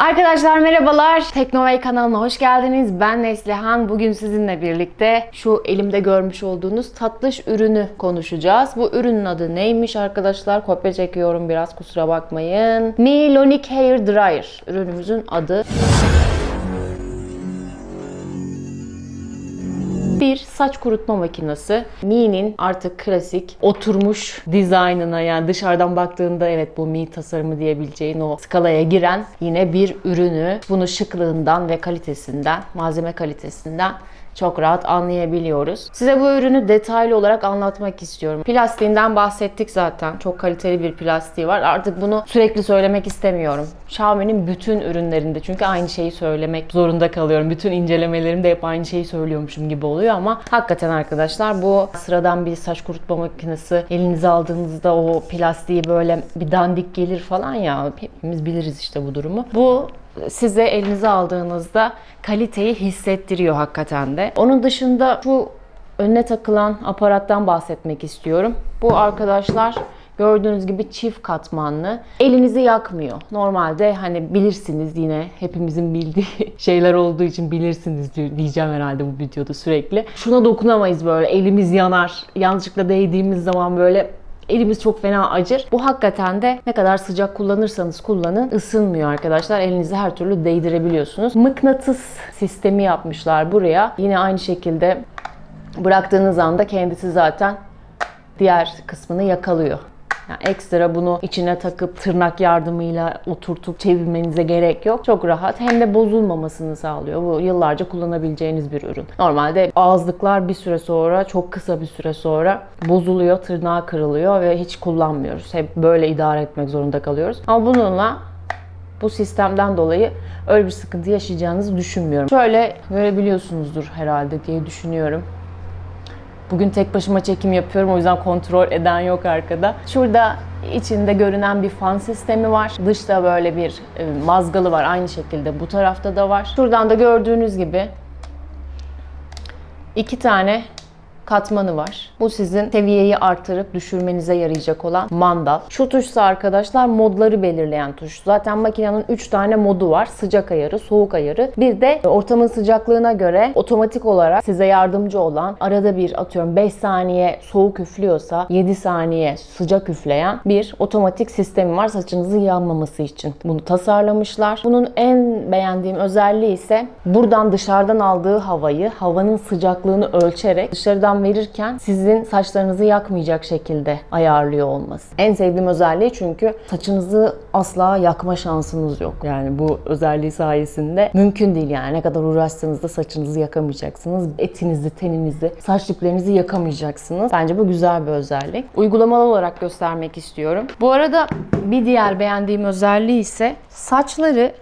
Arkadaşlar merhabalar. Teknovey kanalına hoş geldiniz. Ben Neslihan. Bugün sizinle birlikte şu elimde görmüş olduğunuz tatlış ürünü konuşacağız. Bu ürünün adı neymiş arkadaşlar? Kopya çekiyorum biraz kusura bakmayın. Milonic Hair Dryer ürünümüzün adı. Saç kurutma makinesi. Mi'nin artık klasik oturmuş dizaynına yani dışarıdan baktığında evet bu Mi tasarımı diyebileceğin o skalaya giren yine bir ürünü. Bunu şıklığından ve kalitesinden, malzeme kalitesinden çok rahat anlayabiliyoruz. Size bu ürünü detaylı olarak anlatmak istiyorum. Plastiğinden bahsettik zaten. Çok kaliteli bir plastiği var. Artık bunu sürekli söylemek istemiyorum. Xiaomi'nin bütün ürünlerinde çünkü aynı şeyi söylemek zorunda kalıyorum. Bütün incelemelerimde hep aynı şeyi söylüyormuşum gibi oluyor ama hakikaten arkadaşlar bu sıradan bir saç kurutma makinesi elinize aldığınızda o plastiği böyle bir dandik gelir falan ya hepimiz biliriz işte bu durumu. Bu size elinize aldığınızda kaliteyi hissettiriyor hakikaten de. Onun dışında şu önüne takılan aparattan bahsetmek istiyorum. Bu arkadaşlar gördüğünüz gibi çift katmanlı. Elinizi yakmıyor. Normalde hani bilirsiniz yine hepimizin bildiği şeyler olduğu için bilirsiniz diyeceğim herhalde bu videoda sürekli. Şuna dokunamayız böyle elimiz yanar. Yanlışlıkla değdiğimiz zaman böyle elimiz çok fena acır. Bu hakikaten de ne kadar sıcak kullanırsanız kullanın ısınmıyor arkadaşlar. Elinizi her türlü değdirebiliyorsunuz. Mıknatıs sistemi yapmışlar buraya. Yine aynı şekilde bıraktığınız anda kendisi zaten diğer kısmını yakalıyor. Yani ekstra bunu içine takıp tırnak yardımıyla oturtup çevirmenize gerek yok. Çok rahat hem de bozulmamasını sağlıyor. Bu yıllarca kullanabileceğiniz bir ürün. Normalde ağızlıklar bir süre sonra çok kısa bir süre sonra bozuluyor, tırnağı kırılıyor ve hiç kullanmıyoruz. Hep böyle idare etmek zorunda kalıyoruz. Ama bununla bu sistemden dolayı öyle bir sıkıntı yaşayacağınızı düşünmüyorum. Şöyle görebiliyorsunuzdur herhalde diye düşünüyorum. Bugün tek başıma çekim yapıyorum o yüzden kontrol eden yok arkada. Şurada içinde görünen bir fan sistemi var. Dışta böyle bir e, mazgalı var aynı şekilde bu tarafta da var. Şuradan da gördüğünüz gibi iki tane katmanı var. Bu sizin seviyeyi artırıp düşürmenize yarayacak olan mandal. Şu tuşsa arkadaşlar modları belirleyen tuş. Zaten makinenin 3 tane modu var. Sıcak ayarı, soğuk ayarı. Bir de ortamın sıcaklığına göre otomatik olarak size yardımcı olan arada bir atıyorum 5 saniye soğuk üflüyorsa 7 saniye sıcak üfleyen bir otomatik sistemi var saçınızı yanmaması için. Bunu tasarlamışlar. Bunun en beğendiğim özelliği ise buradan dışarıdan aldığı havayı, havanın sıcaklığını ölçerek dışarıdan verirken sizin saçlarınızı yakmayacak şekilde ayarlıyor olması. En sevdiğim özelliği çünkü saçınızı asla yakma şansınız yok. Yani bu özelliği sayesinde mümkün değil yani. Ne kadar uğraşsanız da saçınızı yakamayacaksınız. Etinizi, teninizi, saç diplerinizi yakamayacaksınız. Bence bu güzel bir özellik. Uygulamalı olarak göstermek istiyorum. Bu arada bir diğer beğendiğim özelliği ise saçları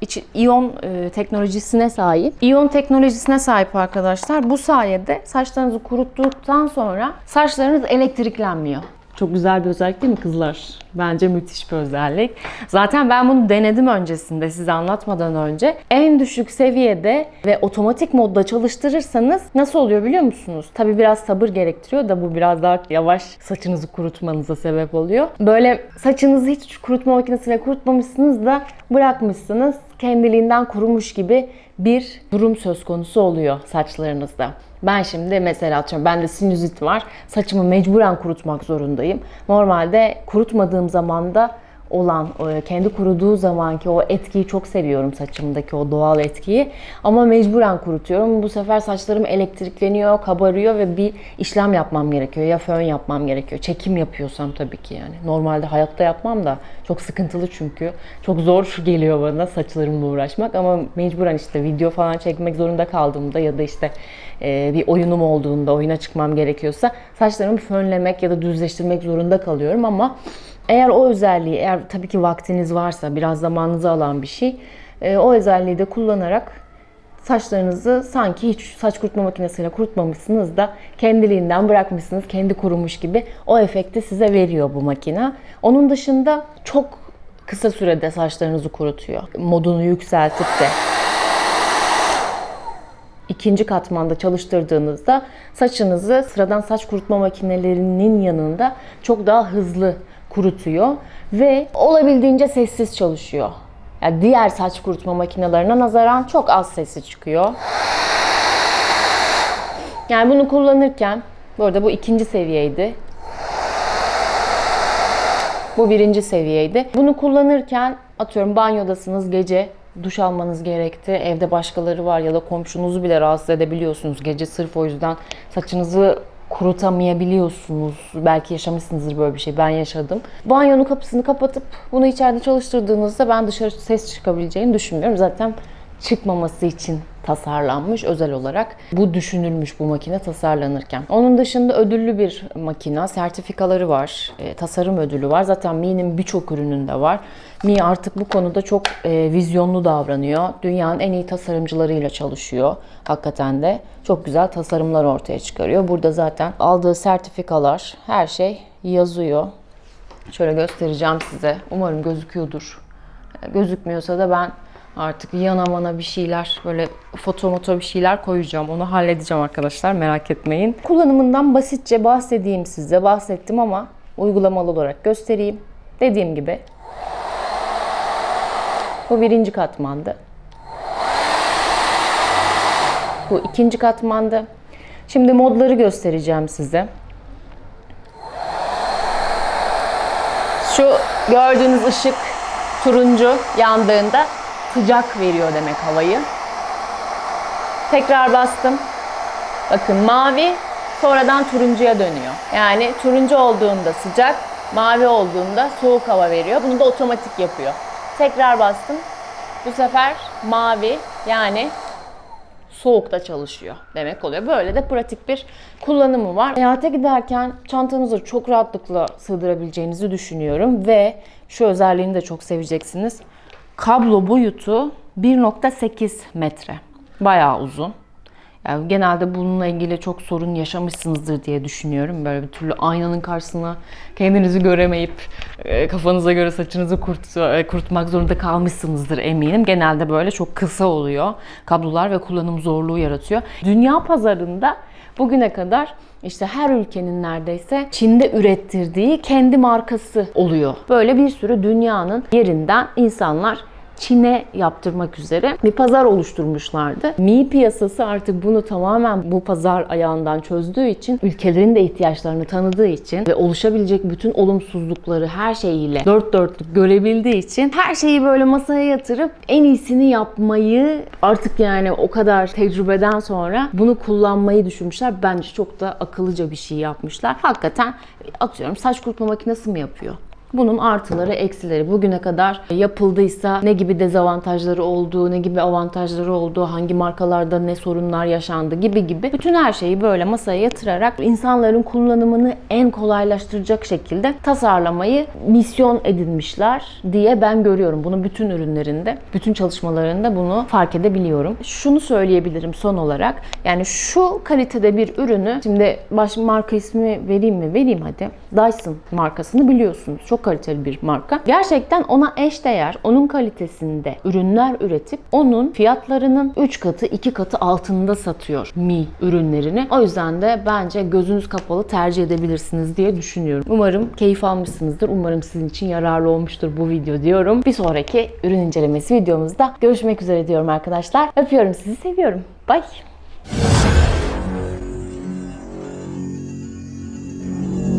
içi, iyon e, teknolojisine sahip. İyon teknolojisine sahip arkadaşlar. Bu sayede saçlarınızı kuruttuktan sonra saçlarınız elektriklenmiyor. Çok güzel bir özellik değil mi kızlar? Bence müthiş bir özellik. Zaten ben bunu denedim öncesinde size anlatmadan önce. En düşük seviyede ve otomatik modda çalıştırırsanız nasıl oluyor biliyor musunuz? Tabi biraz sabır gerektiriyor da bu biraz daha yavaş saçınızı kurutmanıza sebep oluyor. Böyle saçınızı hiç kurutma makinesiyle kurutmamışsınız da bırakmışsınız kendiliğinden kurumuş gibi bir durum söz konusu oluyor saçlarınızda. Ben şimdi mesela atıyorum bende sinüzit var. Saçımı mecburen kurutmak zorundayım. Normalde kurutmadığım zaman da olan kendi kuruduğu zamanki o etkiyi çok seviyorum saçımdaki o doğal etkiyi ama mecburen kurutuyorum. Bu sefer saçlarım elektrikleniyor, kabarıyor ve bir işlem yapmam gerekiyor. Ya fön yapmam gerekiyor. Çekim yapıyorsam tabii ki yani. Normalde hayatta yapmam da çok sıkıntılı çünkü. Çok zor geliyor bana saçlarımla uğraşmak ama mecburen işte video falan çekmek zorunda kaldığımda ya da işte bir oyunum olduğunda oyuna çıkmam gerekiyorsa saçlarımı fönlemek ya da düzleştirmek zorunda kalıyorum ama eğer o özelliği, eğer tabii ki vaktiniz varsa, biraz zamanınızı alan bir şey, e, o özelliği de kullanarak saçlarınızı sanki hiç saç kurutma makinesiyle kurutmamışsınız da kendiliğinden bırakmışsınız, kendi kurumuş gibi o efekti size veriyor bu makine. Onun dışında çok kısa sürede saçlarınızı kurutuyor. Modunu yükseltip de ikinci katmanda çalıştırdığınızda saçınızı sıradan saç kurutma makinelerinin yanında çok daha hızlı kurutuyor ve olabildiğince sessiz çalışıyor. Yani diğer saç kurutma makinelerine nazaran çok az sesi çıkıyor. Yani bunu kullanırken, bu arada bu ikinci seviyeydi. Bu birinci seviyeydi. Bunu kullanırken atıyorum banyodasınız gece duş almanız gerekti. Evde başkaları var ya da komşunuzu bile rahatsız edebiliyorsunuz. Gece sırf o yüzden saçınızı kurutamayabiliyorsunuz. Belki yaşamışsınızdır böyle bir şey. Ben yaşadım. Banyonun kapısını kapatıp bunu içeride çalıştırdığınızda ben dışarı ses çıkabileceğini düşünmüyorum. Zaten çıkmaması için tasarlanmış özel olarak. Bu düşünülmüş bu makine tasarlanırken. Onun dışında ödüllü bir makine, sertifikaları var, e, tasarım ödülü var. Zaten Mi'nin birçok ürününde var. Mi artık bu konuda çok e, vizyonlu davranıyor. Dünyanın en iyi tasarımcılarıyla çalışıyor. Hakikaten de çok güzel tasarımlar ortaya çıkarıyor. Burada zaten aldığı sertifikalar, her şey yazıyor. Şöyle göstereceğim size. Umarım gözüküyordur. E, Gözükmüyorsa da ben artık yana mana bir şeyler böyle foto moto bir şeyler koyacağım. Onu halledeceğim arkadaşlar merak etmeyin. Kullanımından basitçe bahsedeyim size. Bahsettim ama uygulamalı olarak göstereyim. Dediğim gibi bu birinci katmandı. Bu ikinci katmandı. Şimdi modları göstereceğim size. Şu gördüğünüz ışık turuncu yandığında sıcak veriyor demek havayı. Tekrar bastım. Bakın mavi sonradan turuncuya dönüyor. Yani turuncu olduğunda sıcak, mavi olduğunda soğuk hava veriyor. Bunu da otomatik yapıyor. Tekrar bastım. Bu sefer mavi yani soğukta çalışıyor demek oluyor. Böyle de pratik bir kullanımı var. Seyahate giderken çantanızı çok rahatlıkla sığdırabileceğinizi düşünüyorum ve şu özelliğini de çok seveceksiniz. Kablo boyutu 1.8 metre. Bayağı uzun. Genelde bununla ilgili çok sorun yaşamışsınızdır diye düşünüyorum. Böyle bir türlü aynanın karşısına kendinizi göremeyip e, kafanıza göre saçınızı kurt, e, kurutmak zorunda kalmışsınızdır eminim. Genelde böyle çok kısa oluyor. Kablolar ve kullanım zorluğu yaratıyor. Dünya pazarında bugüne kadar işte her ülkenin neredeyse Çin'de ürettirdiği kendi markası oluyor. Böyle bir sürü dünyanın yerinden insanlar Çin'e yaptırmak üzere bir pazar oluşturmuşlardı. Mi piyasası artık bunu tamamen bu pazar ayağından çözdüğü için, ülkelerin de ihtiyaçlarını tanıdığı için ve oluşabilecek bütün olumsuzlukları her şeyiyle dört dörtlük görebildiği için her şeyi böyle masaya yatırıp en iyisini yapmayı artık yani o kadar tecrübeden sonra bunu kullanmayı düşünmüşler. Bence çok da akıllıca bir şey yapmışlar. Hakikaten atıyorum saç kurutma makinesi mi yapıyor? Bunun artıları, eksileri bugüne kadar yapıldıysa ne gibi dezavantajları olduğu, ne gibi avantajları olduğu, hangi markalarda ne sorunlar yaşandı gibi gibi bütün her şeyi böyle masaya yatırarak insanların kullanımını en kolaylaştıracak şekilde tasarlamayı misyon edinmişler diye ben görüyorum. Bunu bütün ürünlerinde, bütün çalışmalarında bunu fark edebiliyorum. Şunu söyleyebilirim son olarak. Yani şu kalitede bir ürünü, şimdi baş marka ismi vereyim mi? Vereyim hadi. Dyson markasını biliyorsunuz. Çok kaliteli bir marka. Gerçekten ona eş değer, onun kalitesinde ürünler üretip onun fiyatlarının 3 katı, 2 katı altında satıyor Mi ürünlerini. O yüzden de bence gözünüz kapalı tercih edebilirsiniz diye düşünüyorum. Umarım keyif almışsınızdır. Umarım sizin için yararlı olmuştur bu video diyorum. Bir sonraki ürün incelemesi videomuzda görüşmek üzere diyorum arkadaşlar. Öpüyorum sizi, seviyorum. Bye.